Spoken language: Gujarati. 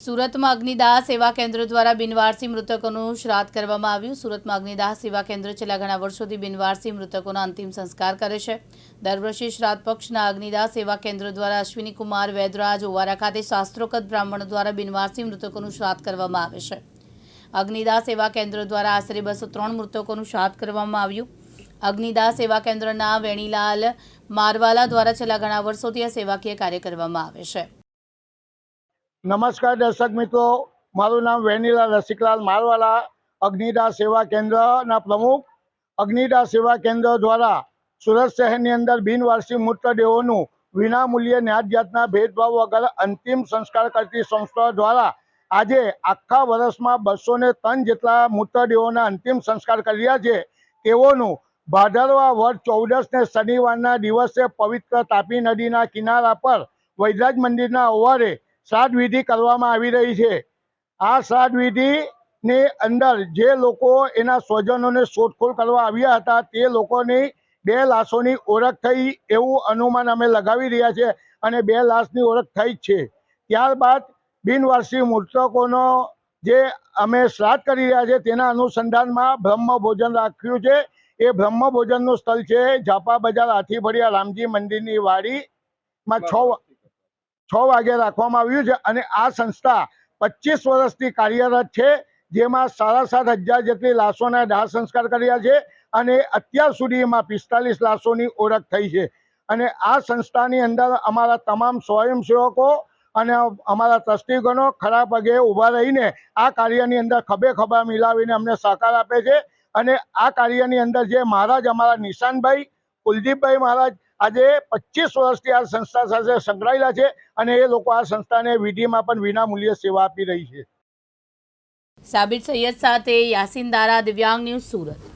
સુરતમાં અગ્નિદાહ સેવા કેન્દ્ર દ્વારા બિનવારસી મૃતકોનું શ્રાદ્ધ કરવામાં આવ્યું. સુરતમાં અગ્નિદાહ સેવા કેન્દ્ર છેલ્લા ઘણા વર્ષોથી બિનવારસી મૃતકોના અંતિમ સંસ્કાર કરે છે. દર વર્ષે શ્રાદ્ધ પક્ષના અગ્નિદાહ સેવા કેન્દ્ર દ્વારા અશ્વિની કુમાર વૈદરાજ ઓવારા ખાતે શાસ્ત્રોકત બ્રાહ્મણો દ્વારા બિનવારસી મૃતકોનું શ્રાદ્ધ કરવામાં આવે છે. અગ્નિદાહ સેવા કેન્દ્ર દ્વારા આશરે બસો ત્રણ મૃતકોનું શ્રાદ્ધ કરવામાં આવ્યું. અગ્નિદાહ સેવા કેન્દ્રના વેણીલાલ મારવાલા દ્વારા છેલ્લા ઘણા વર્ષોથી આ સેવાકીય કાર્ય કરવામાં આવે છે. નમસ્કાર દર્શક મિત્રો, મારું નામ વેનીલા રસિકલાલ મારવાલા અગ્નિદાહ સેવા કેન્દ્રના પ્રમુખ. અગ્નિદાહ સેવા કેન્દ્ર દ્વારા સુરત શહેરની અંદર બિનવારસી મૃતદેહોનું વિનામૂલ્યે ન્યાય જાતના ભેદભાવ વગર અંતિમ સંસ્કાર કરતી સંસ્થા દ્વારા આજે આખા વર્ષમાં બસો ને ત્રણ જેટલા મૃતદેહોના અંતિમ સંસ્કાર કર્યા છે. તેઓનું ભાદરવા વર્ષ ચૌદસને શનિવારના દિવસે પવિત્ર તાપી નદીના કિનારા પર વૈદરાજ મંદિરના ઓવારે શ્રાદ્ધ વિધિ કરવામાં આવી રહી છે. આ શ્રાદ્ધવિધિની અંદર જે લોકો એના સ્વજનોને શોધખોળ કરવા આવ્યા હતા તે લોકોની બે લાશોની ઓળખ થઈ એવું અનુમાન અમે લગાવી રહ્યા છે અને બે લાશની ઓળખ થઈ જ છે. ત્યારબાદ બિનવારસી મૃતકોનો જે અમે શ્રાદ્ધ કરી રહ્યા છે તેના અનુસંધાનમાં બ્રહ્મ ભોજન રાખ્યું છે. એ બ્રહ્મ ભોજનનું સ્થળ છે ઝાપા બજાર હાથીભરિયા રામજી મંદિરની વાડીમાં છ છ વાગે રાખવામાં આવ્યું છે અને આ સંસ્થા પચીસ વર્ષથી કાર્યરત છે, જેમાં સાડા સાત હજાર જેટલી લાશોના દાહ સંસ્કાર કર્યા છે અને અત્યાર સુધીમાં પિસ્તાલીસ લાશોની ઓળખ થઈ છે. અને આ સંસ્થાની અંદર અમારા તમામ સ્વયંસેવકો અને અમારા ટ્રસ્ટીગણો ખરા પગે ઊભા રહીને આ કાર્યની અંદર ખભે ખભા મિલાવીને અમને સહકાર આપે છે. અને આ કાર્યની અંદર જે મહારાજ અમારા નિશાનભાઈ, કુલદીપભાઈ મહારાજ આજે પચીસ વર્ષથી આ સંસ્થા સાથે સંકળાયેલા છે અને એ લોકો આ સંસ્થાને વિધિમાં પણ વિનામૂલ્યે સેવા આપી રહી છે. સાબિર સૈયદ સાથે યાસીન દારા, દિવ્યાંગ ન્યૂઝ સુરત.